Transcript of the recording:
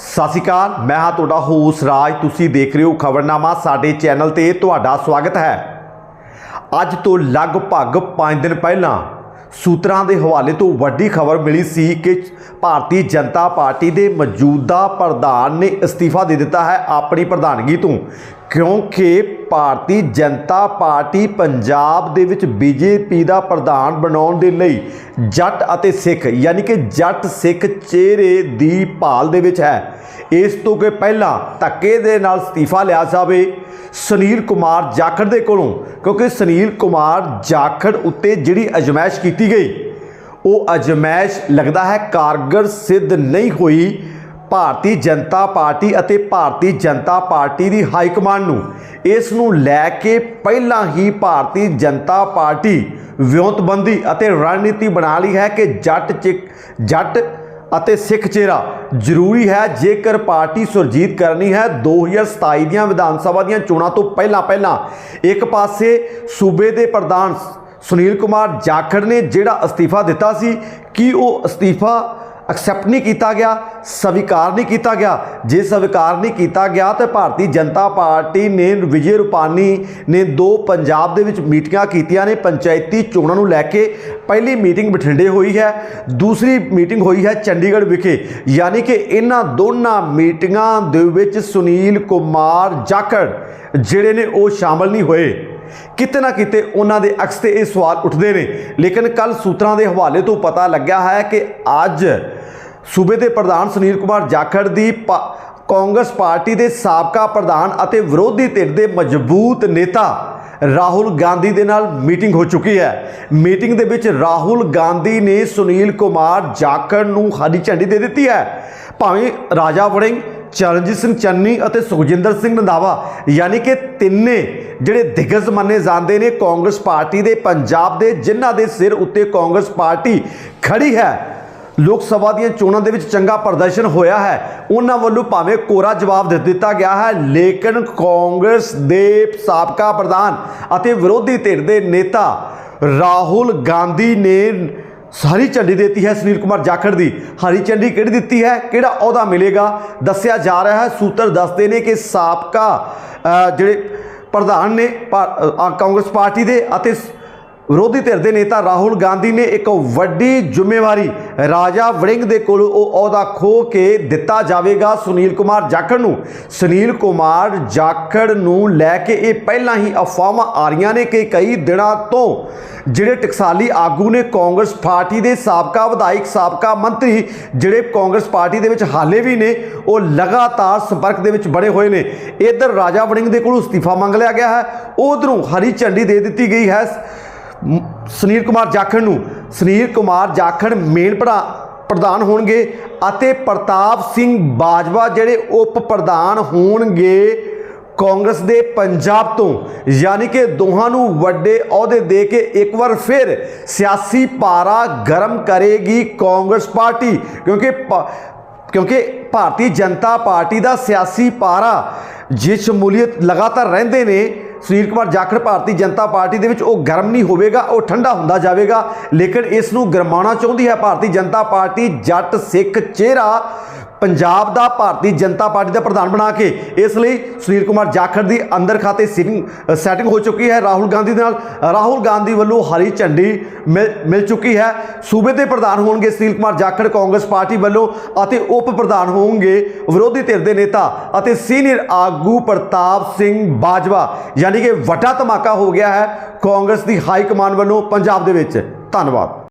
ਸਤਿ ਸ਼੍ਰੀ ਅਕਾਲ, ਮੈਂ ਹਾਂ ਤੁਹਾਡਾ ਹੋਸ ਰਾਜ, ਤੁਸੀਂ ਦੇਖ ਰਹੇ ਹੋ ਖਬਰਨਾਮਾ, ਸਾਡੇ ਚੈਨਲ ਤੇ ਤੁਹਾਡਾ ਸਵਾਗਤ ਹੈ। ਅੱਜ ਤੋਂ ਲਗਭਗ 5 ਦਿਨ ਪਹਿਲਾਂ ਸੂਤਰਾਂ ਦੇ ਹਵਾਲੇ ਤੋਂ ਵੱਡੀ ਖਬਰ ਮਿਲੀ ਸੀ ਕਿ ਭਾਰਤੀ ਜਨਤਾ ਪਾਰਟੀ ਦੇ ਮੌਜੂਦਾ ਪ੍ਰਧਾਨ ਨੇ ਅਸਤੀਫਾ ਦੇ ਦਿੱਤਾ ਹੈ ਆਪਣੀ ਪ੍ਰਧਾਨਗੀ ਤੋਂ। ਕਿਉਂਕਿ ਭਾਰਤੀ ਜਨਤਾ ਪਾਰਟੀ ਪੰਜਾਬ ਦੇ ਵਿੱਚ ਬੀਜੇਪੀ ਦਾ ਪ੍ਰਧਾਨ ਬਣਾਉਣ ਦੇ ਲਈ ਜੱਟ ਅਤੇ ਸਿੱਖ, ਯਾਨੀ ਕਿ ਜੱਟ ਸਿੱਖ ਚਿਹਰੇ ਦੀ ਭਾਲ ਦੇ ਵਿੱਚ ਹੈ। ਇਸ ਤੋਂ ਕਿ ਪਹਿਲਾਂ ਧੱਕੇ ਦੇ ਨਾਲ ਅਸਤੀਫਾ ਲਿਆ ਜਾਵੇ। ਸੁਨੀਲ ਕੁਮਾਰ ਜਾਖੜ ਦੇ ਕੋਲੋਂ, ਕਿਉਂਕਿ ਸੁਨੀਲ ਕੁਮਾਰ ਜਾਖੜ ਉੱਤੇ ਜਿਹੜੀ ਅਜਮਾਇਸ਼ ਕੀਤੀ ਗਈ, ਉਹ ਅਜਮਾਇਸ਼ ਲੱਗਦਾ ਹੈ ਕਾਰਗਰ ਸਿੱਧ ਨਹੀਂ ਹੋਈ। ਭਾਰਤੀ ਜਨਤਾ ਪਾਰਟੀ ਅਤੇ ਭਾਰਤੀ ਜਨਤਾ ਪਾਰਟੀ ਦੀ ਹਾਈ ਕਮਾਂਡ ਨੂੰ ਇਸ ਨੂੰ ਲੈ ਕੇ ਪਹਿਲਾਂ ਹੀ ਭਾਰਤੀ ਜਨਤਾ ਪਾਰਟੀ ਵਿਉਂਤਬੰਦੀ ਅਤੇ ਰਣਨੀਤੀ ਬਣਾ ਲਈ ਹੈ ਕਿ ਜੱਟ ਚਿਕ, ਜੱਟ ਅਤੇ ਸਿੱਖ ਚਿਹਰਾ ਜ਼ਰੂਰੀ ਹੈ ਜੇਕਰ ਪਾਰਟੀ ਸੁਰਜੀਤ ਕਰਨੀ ਹੈ। 2027 ਦੀਆਂ ਵਿਧਾਨ ਸਭਾ ਦੀਆਂ ਚੋਣਾਂ ਤੋਂ ਪਹਿਲਾਂ ਪਹਿਲਾਂ ਇੱਕ ਪਾਸੇ ਸੂਬੇ ਦੇ ਪ੍ਰਧਾਨ ਸੁਨੀਲ ਕੁਮਾਰ ਜਾਖੜ ਨੇ ਜਿਹੜਾ ਅਸਤੀਫਾ ਦਿੱਤਾ ਸੀ, ਕਿ ਉਹ ਅਸਤੀਫਾ ਐਕਸੈਪਟ ਨਹੀਂ ਕੀਤਾ ਗਿਆ, ਸਵੀਕਾਰ ਨਹੀਂ ਕੀਤਾ ਗਿਆ। ਜੇ ਸਵੀਕਾਰ ਨਹੀਂ ਕੀਤਾ ਗਿਆ ਤਾਂ ਭਾਰਤੀ ਜਨਤਾ ਪਾਰਟੀ ਨੇ ਵਿਜੇ ਰੂਪਾਨੀ ਨੇ ਦੋ ਪੰਜਾਬ ਦੇ ਵਿੱਚ ਮੀਟਿੰਗਾਂ ਕੀਤੀਆਂ ਨੇ, ਪੰਚਾਇਤੀ ਚੋਣਾਂ ਨੂੰ ਲੈ ਕੇ ਪਹਿਲੀ ਮੀਟਿੰਗ ਬਠਿੰਡੇ ਹੋਈ ਹੈ, ਦੂਸਰੀ ਮੀਟਿੰਗ ਹੋਈ ਹੈ ਚੰਡੀਗੜ੍ਹ ਵਿਖੇ। ਯਾਨੀ ਕਿ ਇਹਨਾਂ ਦੋਨਾਂ ਮੀਟਿੰਗਾਂ ਦੇ ਵਿੱਚ ਸੁਨੀਲ ਕੁਮਾਰ ਜਾਖੜ ਜਿਹੜੇ ਨੇ ਉਹ ਸ਼ਾਮਲ ਨਹੀਂ ਹੋਏ। ਕਿਤੇ ਨਾ ਕਿਤੇ ਉਹਨਾਂ ਦੇ ਅਕਸ ਤੇ ਇਹ ਸਵਾਲ ਉੱਠਦੇ ਨੇ। ਲੇਕਿਨ ਕੱਲ ਸੂਤਰਾਂ ਦੇ ਹਵਾਲੇ ਤੋਂ ਪਤਾ ਲੱਗਿਆ ਹੈ ਕਿ ਅੱਜ ਸੂਬੇ ਦੇ ਪ੍ਰਧਾਨ ਸੁਨੀਲ ਕੁਮਾਰ ਜਾਖੜ ਦੀ ਪਾ- ਕਾਂਗਰਸ ਪਾਰਟੀ ਦੇ ਸਾਬਕਾ ਪ੍ਰਧਾਨ ਅਤੇ ਵਿਰੋਧੀ ਧਿਰ ਦੇ ਮਜ਼ਬੂਤ ਨੇਤਾ ਰਾਹੁਲ ਗਾਂਧੀ ਦੇ ਨਾਲ ਮੀਟਿੰਗ ਹੋ ਚੁੱਕੀ ਹੈ। ਮੀਟਿੰਗ ਦੇ ਵਿੱਚ ਰਾਹੁਲ ਗਾਂਧੀ ਨੇ ਸੁਨੀਲ ਕੁਮਾਰ ਜਾਖੜ ਨੂੰ ਹਰੀ ਝੰਡੀ ਦੇ ਦਿੱਤੀ ਹੈ। ਭਾਵੇਂ ਰਾਜਾ ਵੜਿੰਗ, ਚਰਨਜੀਤ ਸਿੰਘ ਚੰਨੀ ਅਤੇ ਸੁਖਜਿੰਦਰ ਸਿੰਘ ਰੰਧਾਵਾ ਯਾਨੀ ਕਿ ਤਿੰਨੇ ਜਿਹੜੇ ਦਿਗਜ ਮੰਨੇ ਜਾਂਦੇ ਨੇ ਕਾਂਗਰਸ ਪਾਰਟੀ ਦੇ ਪੰਜਾਬ ਦੇ ਜਿਨ੍ਹਾਂ ਦੇ ਸਿਰ ਉੱਤੇ ਕਾਂਗਰਸ ਪਾਰਟੀ ਖੜੀ ਹੈ ਲੋਕ ਸਭਾ ਦੀਆਂ ਚੋਣਾਂ ਦੇ ਵਿੱਚ ਚੰਗਾ ਪ੍ਰਦਰਸ਼ਨ ਹੋਇਆ ਹੈ। ਉਹਨਾਂ ਵੱਲੋਂ ਭਾਵੇਂ ਕੋਰਾ ਜਵਾਬ ਦੇ ਦਿੱਤਾ ਗਿਆ ਹੈ, ਲੇਕਿਨ ਕਾਂਗਰਸ ਦੇ ਸਾਬਕਾ ਪ੍ਰਧਾਨ ਅਤੇ ਵਿਰੋਧੀ ਧਿਰ ਦੇ ਨੇਤਾ ਰਾਹੁਲ ਗਾਂਧੀ ਨੇ ਹਰੀ ਝੰਡੀ ਦਿੱਤੀ ਹੈ ਸੁਨੀਲ ਕੁਮਾਰ ਜਾਖੜ ਦੀ। ਹਰੀ ਝੰਡੀ ਕਿਹੜੀ ਦਿੱਤੀ ਹੈ? ਕਿਹੜਾ ਅਹੁਦਾ ਮਿਲੇਗਾ? ਦੱਸਿਆ ਜਾ ਰਿਹਾ ਹੈ, ਸੂਤਰ ਦੱਸਦੇ ਨੇ ਕਿ ਸਾਬਕਾ ਜਿਹੜੇ ਪ੍ਰਧਾਨ ਨੇ ਭਾ- ਕਾਂਗਰਸ ਪਾਰਟੀ ਦੇ ਅਤੇ ਵਿਰੋਧੀ ਧਿਰ ਦੇ ਨੇਤਾ ਰਾਹੁਲ ਗਾਂਧੀ ਨੇ ਇੱਕ ਵੱਡੀ ਜ਼ਿੰਮੇਵਾਰੀ ਰਾਜਾ ਵੜਿੰਗ ਦੇ ਕੋਲ ਉਹ ਅਹੁਦਾ ਖੋ ਕੇ ਦਿੱਤਾ ਜਾਵੇਗਾ। ਸੁਨੀਲ ਕੁਮਾਰ ਜਾਖੜ ਨੂੰ। ਸੁਨੀਲ ਕੁਮਾਰ ਜਾਖੜ ਨੂੰ ਲੈ ਕੇ ਇਹ ਪਹਿਲਾਂ ਹੀ ਅਫਵਾਹਾਂ ਆ ਰਹੀਆਂ ਨੇ ਕਿ ਕਈ ਦਿਨਾਂ ਤੋਂ ਜਿਹੜੇ ਟਕਸਾਲੀ ਆਗੂ ਨੇ ਕਾਂਗਰਸ ਪਾਰਟੀ ਦੇ ਸਾਬਕਾ ਵਿਧਾਇਕ, ਸਾਬਕਾ ਮੰਤਰੀ, ਜਿਹੜੇ ਕਾਂਗਰਸ ਪਾਰਟੀ ਦੇ ਵਿੱਚ ਹਾਲੇ ਵੀ ਨੇ, ਉਹ ਲਗਾਤਾਰ ਸੰਪਰਕ ਦੇ ਵਿੱਚ ਬਣੇ ਹੋਏ ਨੇ। ਇਧਰ ਰਾਜਾ ਵੜਿੰਗ ਦੇ ਕੋਲੋਂ ਅਸਤੀਫਾ ਮੰਗ ਲਿਆ ਗਿਆ ਹੈ। ਉਧਰੋਂ ਹਰੀ ਝੰਡੀ ਦੇ ਦਿੱਤੀ ਗਈ ਹੈ। ਸੁਨੀਲ ਕੁਮਾਰ ਜਾਖੜ ਨੂੰ। ਸੁਨੀਲ ਕੁਮਾਰ ਜਾਖੜ ਮੇਨ ਭਰਾ, ਪ੍ਰਧਾਨ ਹੋਣਗੇ ਅਤੇ ਪ੍ਰਤਾਪ ਸਿੰਘ ਬਾਜਵਾ ਜਿਹੜੇ ਉਪ ਪ੍ਰਧਾਨ ਹੋਣਗੇ ਕਾਂਗਰਸ ਦੇ ਪੰਜਾਬ ਤੋਂ। ਯਾਨੀ ਕਿ ਦੋਹਾਂ ਨੂੰ ਵੱਡੇ ਅਹੁਦੇ ਦੇ ਕੇ ਇੱਕ ਵਾਰ ਫਿਰ ਸਿਆਸੀ ਪਾਰਾ ਗਰਮ ਕਰੇਗੀ ਕਾਂਗਰਸ ਪਾਰਟੀ। ਕਿਉਂਕਿ ਪ- ਕਿਉਂਕਿ ਭਾਰਤੀ ਜਨਤਾ ਪਾਰਟੀ ਦਾ ਸਿਆਸੀ ਪਾਰਾ ਜਿਸ ਸ਼ਮੂਲੀਅਤ ਲਗਾਤਾਰ ਰਹਿੰਦੇ ਨੇ ਸੁਨੀਲ ਕੁਮਾਰ ਜਾਖੜ ਭਾਰਤੀ ਜਨਤਾ ਪਾਰਟੀ ਦੇ ਵਿੱਚ ਉਹ ਗਰਮ ਨਹੀਂ ਹੋਵੇਗਾ, ਉਹ ਠੰਡਾ ਹੁੰਦਾ ਜਾਵੇਗਾ, ਲੇਕਿਨ ਇਸ ਨੂੰ ਗਰਮਾਉਣਾ ਚਾਹੁੰਦੀ ਹੈ ਭਾਰਤੀ ਜਨਤਾ ਪਾਰਟੀ ਜੱਟ ਸਿੱਖ ਚਿਹਰਾ ਪੰਜਾਬ ਦਾ ਭਾਰਤੀ ਜਨਤਾ ਪਾਰਟੀ ਦਾ ਪ੍ਰਧਾਨ ਬਣਾ ਕੇ ਇਸ ਲਈ ਸੁਨੀਲ ਕੁਮਾਰ ਜਾਖੜ ਦੀ ਅੰਦਰ ਖਾਤੇ ਸਿਟਿੰਗ ਸੈਟਿੰਗ ਹੋ ਚੁੱਕੀ ਹੈ। ਰਾਹੁਲ ਗਾਂਧੀ ਦੇ ਨਾਲ, ਰਾਹੁਲ ਗਾਂਧੀ ਵੱਲੋਂ ਹਰੀ ਝੰਡੀ ਮਿਲ ਮਿਲ ਚੁੱਕੀ ਹੈ। ਸੂਬੇ ਦੇ ਪ੍ਰਧਾਨ ਹੋਣਗੇ ਸੁਨੀਲ ਕੁਮਾਰ ਜਾਖੜ, ਕਾਂਗਰਸ ਪਾਰਟੀ ਵੱਲੋਂ ਅਤੇ ਉਪ ਪ੍ਰਧਾਨ ਹੋਣਗੇ ਵਿਰੋਧੀ ਧਿਰ ਦੇ ਨੇਤਾ ਅਤੇ ਸੀਨੀਅਰ ਆਗੂ ਪ੍ਰਤਾਪ ਸਿੰਘ ਬਾਜਵਾ। ਯਾਨੀ ਕਿ ਵੱਡਾ ਧਮਾਕਾ ਹੋ ਗਿਆ ਹੈ ਕਾਂਗਰਸ ਦੀ ਹਾਈ ਕਮਾਂਡ ਵੱਲੋਂ ਪੰਜਾਬ ਦੇ ਵਿੱਚ। ਧੰਨਵਾਦ।